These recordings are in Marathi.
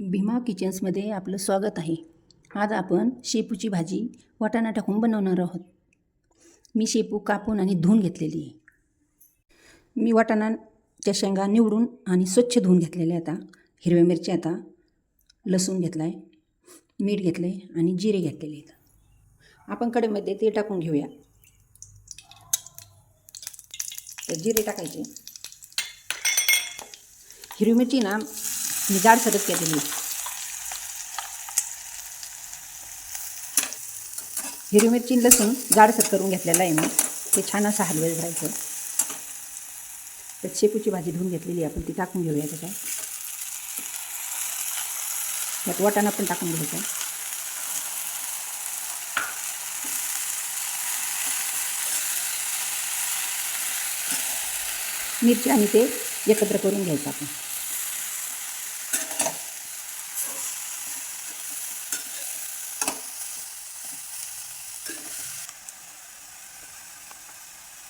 भीमा किचन्समध्ये आपलं स्वागत आहे. आज आपण शेपूची भाजी वाटाणा टाकून बनवणार आहोत. मी शेपू कापून आणि धुवून घेतलेली आहे. मी वाटाणाच्या शेंगा निवडून आणि स्वच्छ धुवून घेतलेल्या आता. हिरव्या मिरची आता लसूण घेतला आहे मीठ घेतलं आहे आणि जिरे घेतलेले आहेत. आपण कडेमध्ये ते टाकून घेऊया. तर जिरे टाकायचे. हिरवी मिरची ना मी जाड केलेली हिरवी मिरची लसूण जाडसर करून घेतलेलं आहे मी. ते छान असं हलवेल राहायचं. तर शेपूची भाजी धुवून घेतलेली आहे आपण ती टाकून घेऊया त्याच्यात. त्यात वाटाणा पण टाकून घ्यायचा. मिरची आणि ते एकत्र करून घ्यायचं आपण.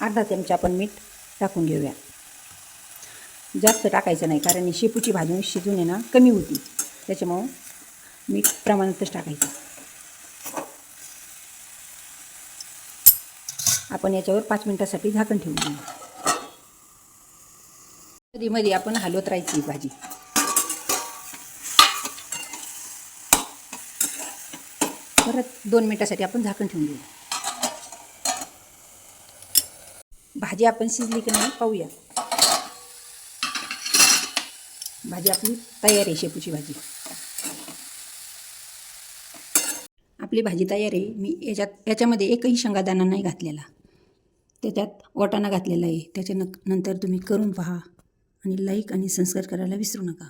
अर्धा चमचा आपण मीठ टाकून घेऊया. जास्त टाकायचं नाही कारण शेपूची भाजी शिजून आहे ना कमी होती. त्याच्यामुळं मीठ प्रमाणातच टाकायचं. आपण याच्यावर पाच मिनटासाठी झाकण ठेवून देऊ. कधी मध्ये आपण हलवत राहायची भाजी. परत दोन मिनटासाठी आपण झाकण ठेवून देऊ. भाजी आपण शिजली की नाही पाहूया. भाजी आपली तयार आहे शेपूची भाजी. आपली भाजी तयार आहे. मी याच्यात याच्यामध्ये एकही शेंगादाणा नाही घातलेला. त्याच्यात वाटाणा घातलेला आहे. त्याच्या न नंतर तुम्ही करून पहा आणि लाईक आणि सबस्क्राईब करायला विसरू नका.